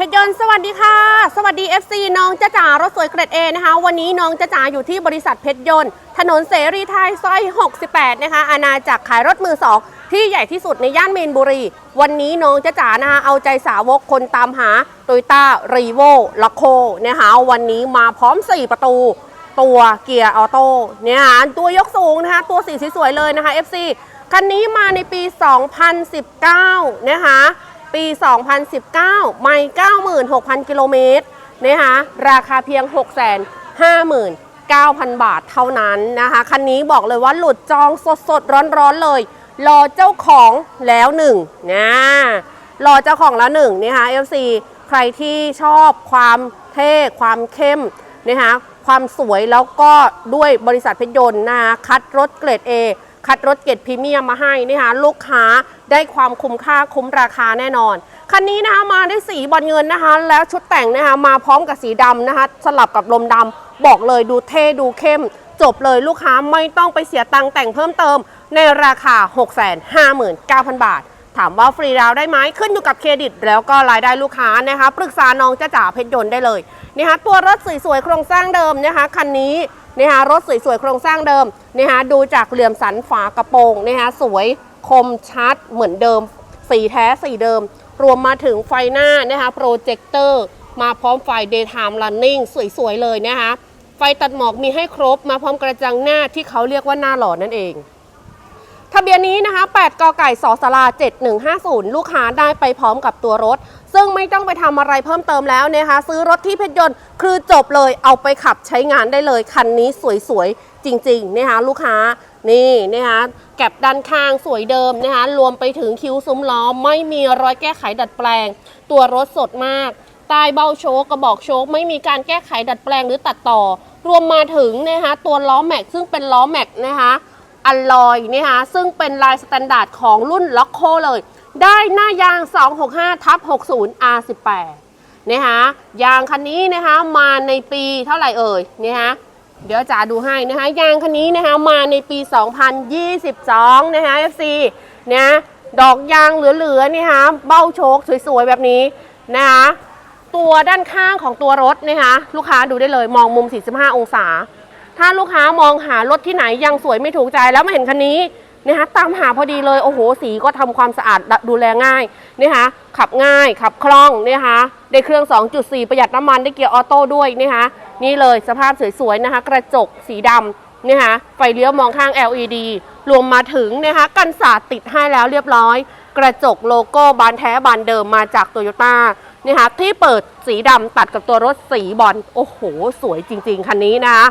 เพชรยนต์สวัสดีค่ะ สวัสดี FC น้องจ้าจ๋ารถสวยเกรด A นะคะ วันนี้น้องจ้าจ๋าอยู่ที่บริษัทเพชรยนต์ถนนเสรีไทยซอย 68 นะคะ อาณาจักรขายรถมือสองที่ใหญ่ที่สุดในย่านเมนบุรี วันนี้น้องจ้าจ๋านะคะเอาใจสาวกคนตามหาโตโยต้ารีโวลัโคนะคะวันนี้มาพร้อม 4 ประตู ตัวเกียร์ออโต้เนี่ยค่ะตัวยกสูงนะคะ ตัวสีสวยๆเลยนะคะ FC คันนี้มาในปี 2019 นะคะ ปี 2019 ไม่96,000 กิโลเมตรนะคะราคาเพียง 659,000 บาทเท่านั้นนะคะ คันนี้บอกเลยว่าหลุดจองสดๆร้อนๆเลย รอเจ้าของแล้วหนึ่งนะรอเจ้าของแล้วหนึ่งนะคะ FC ใครที่ชอบความเท่ความเข้มนะคะความสวยแล้วก็ด้วยบริษัทเพชรยนต์นะคะคัดรถเกรด A คัดรถเกรดพรีเมียมมาให้นะคะลูกค้าได้ความคุ้มค่าคุ้มราคาแน่นอน คันนี้นะคะมาได้สีบอลเงินนะคะ แล้วชุดแต่งนะคะมาพร้อมกับสีดำนะคะ สลับกับลมดำบอกเลยดูเท่ดูเข้ม จบเลยลูกค้าไม่ต้องไปเสียตังค์แต่งเพิ่มเติม ในราคา 659,000 บาทถามว่าฟรีดาวได้ไหมขึ้นอยู่กับเครดิต แล้วก็รายได้ลูกค้านะคะ ปรึกษาน้องจ้าจ๋าเพชรยนต์ได้เลยนะคะตัวรถสวยๆโครงสร้างเดิมนะคะ คันนี้ นะคะรถสวยๆโครงสร้างเดิมนะคะดูจากเหลี่ยมสันฝากระโปรงนะคะสวยคมชัดเหมือนเดิม สีแท้สีเดิม รวมมาถึงไฟหน้านะคะโปรเจคเตอร์มาพร้อมไฟ daytime running สวยๆเลยนะคะไฟตัดหมอกมีให้ครบมาพร้อมกระจังหน้าที่เขาเรียกว่าหน้าหล่อนั่นเอง ทะเบียนนี้นะคะ 8 กไก่สสลา 7150 ลูกค้าได้ไปพร้อมกับตัวรถ ซึ่งไม่ต้องไปทำอะไรเพิ่มเติมแล้วนะคะ ซื้อรถที่เพชรยนต์คือจบเลย เอาไปขับใช้งานได้เลย คันนี้สวยๆ จริงๆนะคะลูกค้า นี่นะคะแก็บด้านข้างสวยเดิมนะคะ รวมไปถึงคิ้วซุ้มล้อ ไม่มีรอยแก้ไขดัดแปลง ตัวรถสดมากใต้เบ้าโชกกระบอกโชกไม่มีการแก้ไขดัดแปลงหรือตัดต่อ รวมมาถึงนะคะตัวล้อแม็กซึ่งเป็นล้อแม็กนะคะ อัลลอยนะคะซึ่งเป็นลายสแตนดาร์ดของรุ่นล็อกโคเลย ได้หน้ายาง 265ทับ60 R18 นะคะยางคันนี้นะคะมาในปีเท่าไหร่เอ่ยนะคะเดี๋ยวจ๋าดูให้นะคะยางคันนี้นะคะมาในปี 2022 นะคะ FC นะดอกยางเหลือๆนะคะเบ้าโชคสวยๆ แบบนี้นะคะตัวด้านข้างของตัวรถนะคะลูกค้าดูได้เลยมองมุม 45 องศา ถ้าลูกค้ามองหารถที่ไหนยังสวยไม่ถูกใจแล้วมาเห็นคันนี้นะคะตามหาพอดีเลย โอ้โห สีก็ทำความสะอาดดูแลง่ายนะคะขับง่ายขับคล่องนะคะได้เครื่อง 2.4 ประหยัดน้ำมันได้เกียร์ออโต้ด้วยนะคะนี่เลยสภาพสวยๆนะคะ กระจกสีดำนะคะไฟเลี้ยวมองข้าง LED รวมมาถึงนะคะกันสาดติดให้แล้วเรียบร้อย กระจกโลโก้บานแท้บานเดิมมาจากโตโยต้านะคะที่เปิดสีดำตัดกับตัวรถสีบอลโอ้โห สวยจริง ๆ คันนี้นะคะ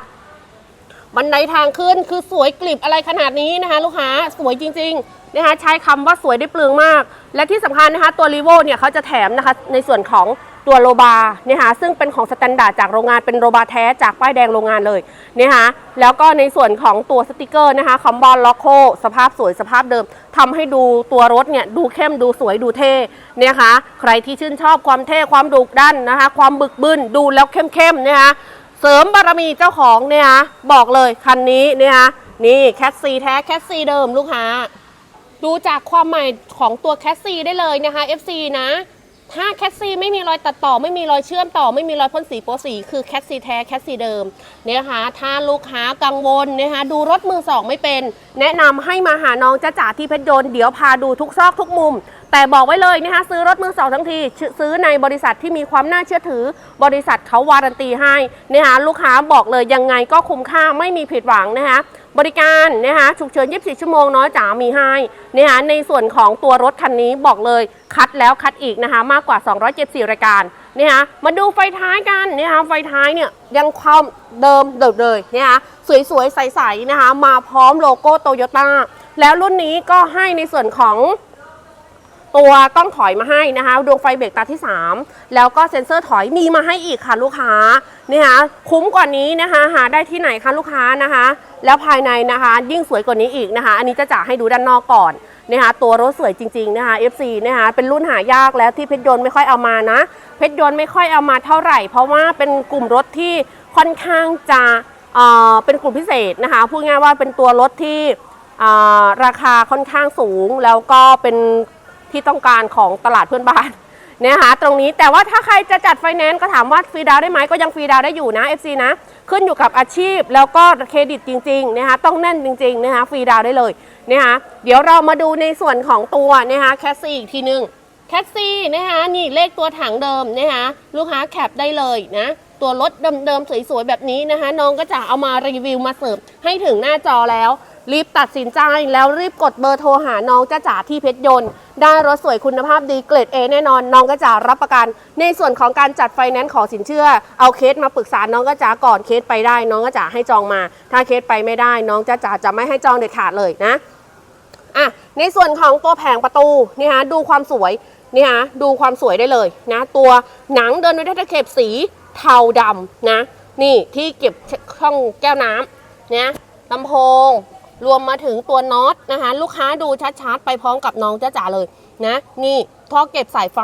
บันไดทางขึ้นคือสวยกลิบอะไรขนาดนี้นะคะ ลูกค้าสวยจริงๆนะคะใช้คำว่าสวยได้เปลืองมาก และที่สำคัญนะคะตัวรีโวเนี่ยเขาจะแถมนะคะในส่วนของตัวโลบาเนะคะซึ่งเป็นของสแตนดาร์ดจากโรงงานเป็นโลบาแท้จากป้ายแดงโรงงานเลยเนะคะแล้วก็ในส่วนของตัวสติกเกอร์นะคะคอมบอลล็อกโคสภาพสวยสภาพเดิมทำให้ดูตัวรถเนี่ยดูเข้มดูสวยดูเท่เนี่ยนะคะใครที่ชื่นชอบความเท่ความดุดันนะคะ ความบึกบึนดูแล้วเข้มๆนะคะ เสริมบารมีเจ้าของเนี่ยฮะบอกเลยคันนี้เนี่ยฮะนี่แคสซีแท้แคสซีเดิมลูกค้าดูจากความใหม่ของตัวแคสซีได้เลยนะคะ FC นะถ้าแคสซีไม่มีรอยตัดต่อไม่มีรอยเชื่อมต่อไม่มีรอยพ่นสีโปสีคือแคสซีแท้แคสซีเดิมเนี่ยนะคะถ้าลูกค้ากังวลนะคะดูรถมือสองไม่เป็น แนะนำให้มาหาน้องจ้าจ๋าที่เพชรยนเดี๋ยวพาดูทุกซอกทุกมุม แต่บอกไว้เลยนะคะซื้อรถมือสองทั้งที ซื้อในบริษัทที่มีความน่าเชื่อถือบริษัทเขาวารันตีให้นะคะลูกค้าบอกเลยยังไงก็คุ้มค่าไม่มีผิดหวังนะคะบริการนะคะฉุกเฉิน 24 ชั่วโมงเนาะจ๋ามีให้นะคะในส่วนของตัวรถคันนี้บอกเลยคัดแล้วคัดอีกนะคะมากกว่า 274 รายการนะคะมาดูไฟท้ายกันนะคะไฟท้ายเนี่ยยังความเดิมเดิมเลยนะคะสวยๆ ใสๆนะคะมาพร้อมโลโก้โตโยต้าแล้วรุ่นนี้ก็ให้ในส่วนของ ตัวต้องถอยมาให้นะคะดวงไฟเบรกตาที่ 3 แล้วก็เซ็นเซอร์ถอยมีมาให้อีกค่ะลูกค้านะคะคุ้มกว่านี้นะคะหาได้ที่ไหนคะลูกค้านะคะ แล้วภายในนะคะ ยิ่งสวยกว่านี้อีกนะคะ อันนี้จะจ่าให้ดูด้านนอกก่อนนะคะตัวรถสวยจริงๆนะคะ FC นะคะเป็นรุ่นหายากแล้วที่เพชรยนต์ไม่ค่อยเอามานะ เพชรยนต์ไม่ค่อยเอามาเท่าไหร่ เพราะว่าเป็นกลุ่มรถที่ค่อนข้างจะเอ่อเป็นกลุ่มพิเศษนะคะพูดง่ายว่าเป็นตัวรถที่ราคาค่อนข้างสูง แล้วก็เป็น ที่ต้องการของตลาดเพื่อนบ้านเนะคะตรงนี้แต่ว่าถ้าใครจะจัดไฟแนนซ์ก็ถามว่าฟรีดาวได้ไหมก็ยังฟรีดาวได้อยู่นะ FC นะขึ้นอยู่กับอาชีพแล้วก็เครดิตจริงๆนะคะต้องแน่นจริงๆนะคะฟรีดาวได้เลยนะคะเดี๋ยวเรามาดูในส่วนของตัวนะคะแคสซี่อีกทีนึงแคสซี่นะคะนี่เลขตัวถังเดิมนะคะลูกค้าแคปได้เลยนะตัวรถเดิมๆสวยๆแบบนี้นะคะน้องก็จะเอามารีวิวมาเสิร์ฟให้ถึงหน้าจอแล้ว รีบตัดสินใจแล้วรีบกดเบอร์โทรหาน้องจ้าจ๋าที่เพชรยนต์ได้รถสวยคุณภาพดีเกรด A แน่นอน น้องก็จะรับประกัน ในส่วนของการจัดไฟแนนซ์ขอสินเชื่อ เอาเคสมาปรึกษาน้องก็จ๋าก่อนเคสไปได้ น้องก็จ๋าให้จองมา ถ้าเคสไปไม่ได้ น้องจ้าจ๋าจะไม่ให้จองเด็ดขาดเลยนะอะในส่วนของตัวแผงประตูนี่ฮะดูความสวยนี่ฮะดูความสวยได้เลยนะ ตัวหนังเดินด้วยตะเข็บสีเทาดำนะ นี่ที่เก็บช่องแก้วน้ำเนะลำโพง รวมมาถึงตัวน็อตนะคะ ลูกค้าดูชัดๆ ไปพร้อมกับน้องจ้าจ๋าเลยนะนี่ท่อเก็บสายไฟ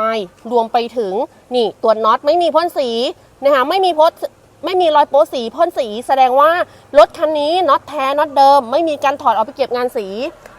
รวมไปถึงนี่ตัวน็อตไม่มีพ่นสีนะคะไม่มีพ่นไม่มีรอยโป๊สีพ่นสี แสดงว่ารถคันนี้น็อตแท้น็อตเดิม ไม่มีการถอดเอาไปเก็บงานสี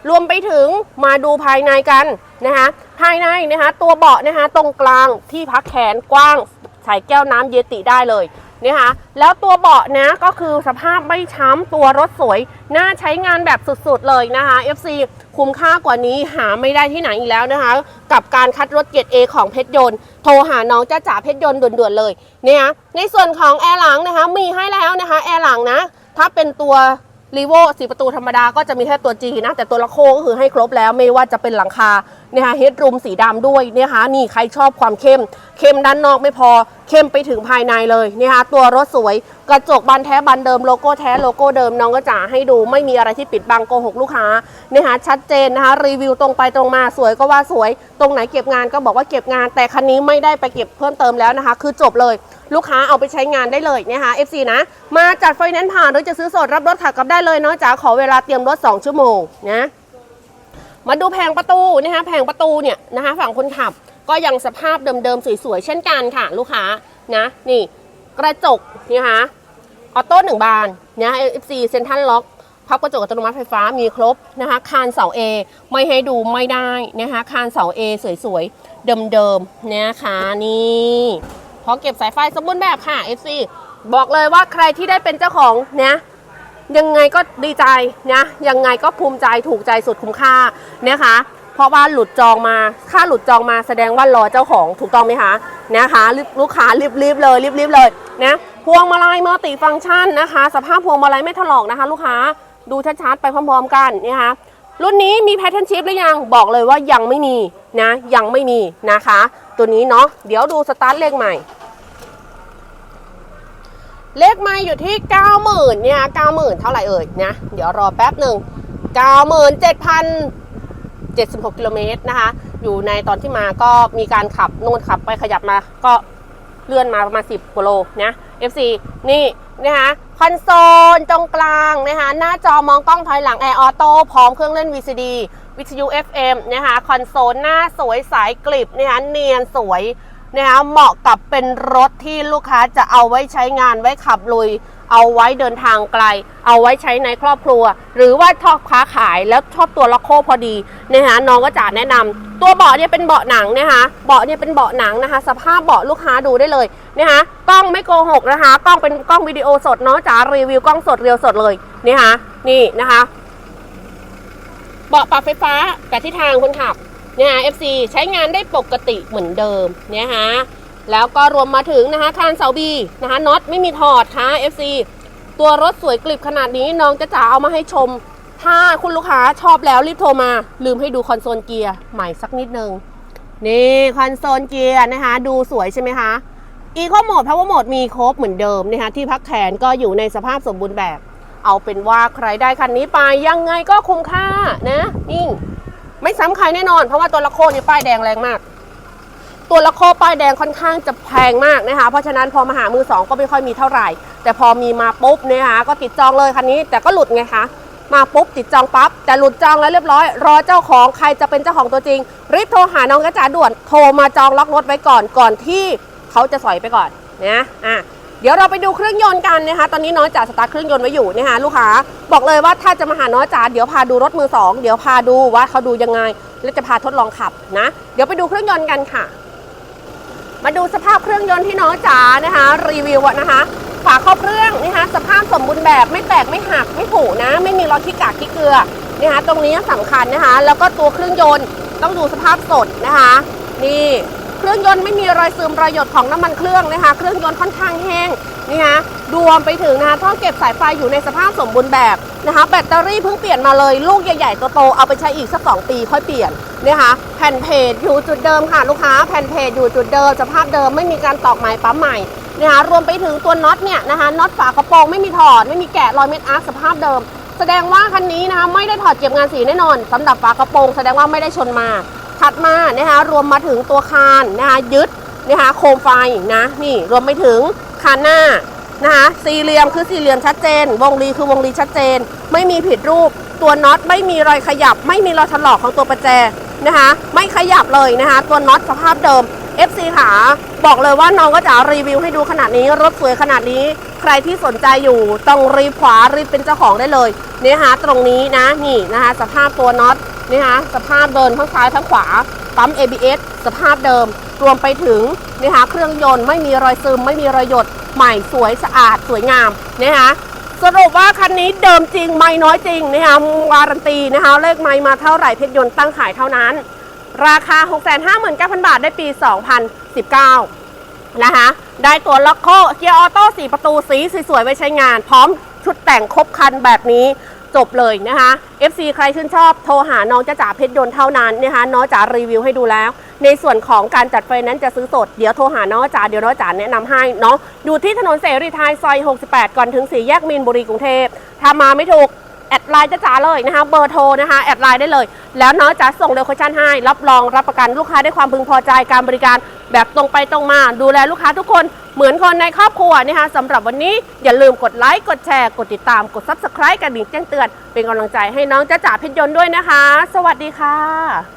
รวมไปถึงมาดูภายในกันนะคะภายในนะคะตัวเบาะนะคะตรงกลางที่พักแขนกว้างใส่แก้วน้ำเยติได้เลย นะคะแล้วตัวเบาะนะก็คือสภาพไม่ช้ำตัวรถสวย น่าใช้งานแบบสุดๆเลยนะคะ FC คุ้มค่ากว่านี้หาไม่ได้ที่ไหนอีกแล้วนะคะ กับการคัดรถเกียรด A ของเพชรยนต์โทรหาน้องจ้าจ๋าเพชรยนต์ด่วนๆเลยเนี่ยในส่วนของแอร์หลังนะคะมีให้แล้วนะคะแอร์หลังนะ ถ้าเป็นตัวรีโวสีประตูธรรมดาก็จะมีแค่ตัว G นะ แต่ตัวละโคก็คือให้ครบแล้วไม่ว่าจะเป็นหลังคาเนะคะเฮดรูมสีดำด้วยเนะคะนี่ใครชอบความเข้ม เข้มด้านนอกไม่พอ เข้มไปถึงภายในเลยนะคะตัวรถสวยกระจกบานแท้บานเดิมโลโก้แท้โลโก้เดิมน้องก็จะให้ดูไม่มีอะไรที่ปิดบังโกหกลูกค้านะคะชัดเจนนะคะรีวิวตรงไปตรงมาสวยก็ว่าสวย ตรงไหนเก็บงานก็บอกว่าเก็บงาน แต่คันนี้ไม่ได้ไปเก็บเพิ่มเติมแล้วนะคะ คือจบเลย ลูกค้าเอาไปใช้งานได้เลยนะคะ FC นะ มาจัดไฟแนนซ์ผ่านหรือจะซื้อสดรับรถถักกลับได้เลยเนาะจ๋าขอเวลาเตรียมรถ 2 ชั่วโมงนะมาดูแผงประตูนะคะแผงประตูเนี่ยนะคะฝั่งคนขับ ก็ยังสภาพเดิมๆสวยๆเช่นกันค่ะลูกค้านะนี่กระจกนะคะออโต้หนึ่งบานนะ FC เซ็นทรัลล็อกพับกระจกอัตโนมัติไฟฟ้ามีครบนะคะคานเสา A ไม่ให้ดูไม่ได้นะคะคานเสา A สวยๆ เดิมๆนะคะนี่พอเก็บสายไฟสมบูรณ์แบบค่ะ FC บอกเลยว่าใครที่ได้เป็นเจ้าของนะยังไงก็ดีใจนะยังไงก็ภูมิใจถูกใจสุดคุ้มค่านะคะ เพราะว่าหลุดจองมาค่าหลุดจองมาแสดงว่ารอเจ้าของถูกต้องไหมคะนะคะลูกค้ารีบๆเลยรีบๆเลยนะพวงมาลัยมัลติฟังก์ชันนะคะ สภาพพวงมาลัยไม่ถลอกนะคะ ลูกค้าดูชัดๆไปพร้อม ๆ กันนะคะรุ่นนี้มีแพทเทิร์นชิพหรือยังบอกเลยว่ายังไม่มีนะยังไม่มีนะคะ ตัวนี้เนาะเดี๋ยวดูสตาร์ทเลขใหม่ เลขไม่อยู่ที่ 90,000เนี่ย90,000 เท่าไหร่เอ่ยนะเดี๋ยวรอแป๊บหนึ่ง 76 กิโลเมตรนะคะ อยู่ในตอนที่มาก็มีการขับนู่นขับไปขยับมาก็เลื่อนมาประมาณ 10กิโลนะ FC นี่นะคะคอนโซลตรงกลางนะคะหน้าจอมองกล้องถอยหลังแอร์ออโต้พร้อมเครื่องเล่น VCD วิทยุ FM นะคะคอนโซลหน้าสวยสายกลิบนะคะเนียนสวยนะคะเหมาะกับเป็นรถที่ลูกค้าจะเอาไว้ใช้งานไว้ขับลุย เอาไว้เดินทางไกล เอาไว้ใช้ในครอบครัว หรือว่าชอบค้าขายแล้วชอบตัวล็อกโคพอดีนะคะน้องก็จะแนะนำตัวเบาะเนี่ยเป็นเบาะหนังนะคะเบาะเนี่ยเป็นเบาะหนังนะคะ สภาพเบาะลูกค้าดูได้เลยนะคะกล้องไม่โกหกนะคะกล้องเป็นกล้องวิดีโอสดเนาะจ๋ารีวิวกล้องสดเรียวสดเลยนะคะนี่นะคะเบาะปรับไฟฟ้าแต่ที่ทางคนขับเนี่ย FC ใช้งานได้ปกติเหมือนเดิมเนี่ยฮะ แล้วก็รวมมาถึงนะคะคานเสาบีนะคะน็อตไม่มีถอดค่ะ FC ตัวรถสวยกลิบขนาดนี้น้องจะจ๋าเอามาให้ชม ถ้าคุณลูกค้าชอบแล้วรีบโทรมา ลืมให้ดูคอนโซลเกียร์ใหม่สักนิดนึง นี่คอนโซลเกียร์นะคะ ดูสวยใช่ไหมคะอีโคโหมดพาวเวอร์โหมดมีครบเหมือนเดิมนะคะที่พักแขนก็อยู่ในสภาพสมบูรณ์แบบ เอาเป็นว่าใครได้คันนี้ไปยังไงก็คุ้มค่านะนี่ไม่ซ้ำใครแน่นอน เพราะว่าตัวละโคนี่ป้ายแดงแรงมาก ตัวละโคป้ายแดงค่อนข้างจะแพงมากนะคะ เพราะฉะนั้นพอมาหามือสองก็ไม่ค่อยมีเท่าไหร่ แต่พอมีมาปุ๊บเนะคะก็ติดจองเลยคันนี้ แต่ก็หลุดไงคะมาปุ๊บติดจองปั๊บแต่หลุดจองแล้วเรียบร้อย รอเจ้าของใครจะเป็นเจ้าของตัวจริงรีบโทรหาน้องกระจาด่วนโทรมาจองล็อกรถไว้ก่อนก่อนที่เขาจะสอยไปก่อนนะอะเดี๋ยวเราไปดูเครื่องยนต์กันนะคะ ตอนนี้น้องจ๋าสตาร์ทเครื่องยนต์ไว้อยู่นะคะลูกค้าบอกเลยว่าถ้าจะมาหาน้องจ๋าเดี๋ยวพาดูรถมือสองเดี๋ยวพาดูว่าเขาดูยังไง แล้วจะพาทดลองขับนะ เดี๋ยวไปดูเครื่องยนต์กันค่ะ มาดูสภาพเครื่องยนต์ที่น้องจ๋านะคะ รีวิวอะนะคะ ฝาครอบเครื่องนะคะ สภาพสมบูรณ์แบบไม่แตกไม่หักไม่ผุนะ ไม่มีรอยขี้กากขี้เกลือนะคะตรงนี้สำคัญนะคะ แล้วก็ตัวเครื่องยนต์ต้องดูสภาพสดนะคะ นี่เครื่องยนต์ไม่มีรอยซึมรอยหยดของน้ำมันเครื่องนะคะ เครื่องยนต์ค่อนข้างแห้ง นะคะรวมไปถึงนะคะท่อเก็บสายไฟอยู่ในสภาพสมบูรณ์แบบนะคะ แบตเตอรี่เพิ่งเปลี่ยนมาเลยลูกใหญ่ๆโตๆเอาไปใช้อีกสักสองปีค่อยเปลี่ยนนะคะแผ่นเพจอยู่จุดเดิมค่ะลูกค้าแผ่นเพจอยู่จุดเดิมสภาพเดิมไม่มีการตอกไหมปั๊มใหม่นะคะรวมไปถึงตัวน็อตเนี่ยนะคะน็อตฝากระโปรงไม่มีถอดไม่มีแกะรอยเม็ดอาร์สภาพเดิม แสดงว่าคันนี้นะคะไม่ได้ถอดเก็บงานสีแน่นอนสำหรับฝากระโปรงแสดงว่าไม่ได้ชนมาถัดมานะคะรวมมาถึงตัวคานนะคะยึดนะคะโคมไฟนะนี่รวมไปถึง คานหน้านะคะสี่เหลี่ยมคือสี่เหลี่ยมชัดเจน วงรีคือวงรีชัดเจน ไม่มีผิดรูป ตัวน็อตไม่มีรอยขยับ ไม่มีรอยถลอกของตัวประแจนะคะไม่ขยับเลยนะคะตัวน็อตสภาพเดิม FC ขาบอกเลยว่าน้องก็จะรีวิวให้ดูขนาดนี้รถสวยขนาดนี้ ใครที่สนใจอยู่ต้องรีบขวารีบเป็นเจ้าของได้เลยเนะคะตรงนี้นะนี่นะคะสภาพตัวน็อตนะคะสภาพเดินทั้งซ้ายทั้งขวาปั๊ม ABS สภาพเดิม รวมไปถึงนะคะเครื่องยนต์ไม่มีรอยซึม ไม่มีรอยหยดใหม่สวยสะอาดสวยงามนะคะสรุปว่าคันนี้เดิมจริงไม่น้อยจริงนะคะวารันตีนะคะเลขไม้มาเท่าไหร่เพชรยนต์ตั้งขายเท่านั้น ราคา 659,000 บาทได้ปี 2019 นะคะได้ตัวล็อกโคเกียร์ออโต้4ประตูสีสวยๆไว้ใช้งาน พร้อมชุดแต่งครบคันแบบนี้จบเลยนะคะ FC ใครชื่นชอบโทรหาน้องจ้าจ๋าเพชรยนต์เท่านั้นนะคะน้องจ๋ารีวิวให้ดูแล้ว ในส่วนของการจัดไฟแนั้นซ์จะซื้อสด เดี๋ยวโทรหาน้องจ๋าเดี๋ยวน้องจ๋าแนะนำให้เนาะอยู่ที่ถนนเสรีไทยซอย 68 ก่อนถึงสี่แยกมีนบุรีกรุงเทพถ้ามาไม่ถูกแอดไลน์จะจ๋าเลยนะคะเบอร์โทรนะคะแอดไลน์ได้เลย แล้วน้องจ๋าส่งเร็วคชั่นให้ รับรองรับประกันลูกค้าได้ความพึงพอใจการบริการ แบบตรงไปตรงมา ดูแลลูกค้าทุกคนเหมือนคนในครอบครัวนะคะสำหรับวันนี้อย่าลืมกดไลค์กดแชร์ กดติดตามกด Subscribe กระดิ่งแจ้งเตือน เป็นกำลังใจให้น้องจ้าจ๋าเพชรยนต์ด้วยนะคะ สวัสดีค่ะ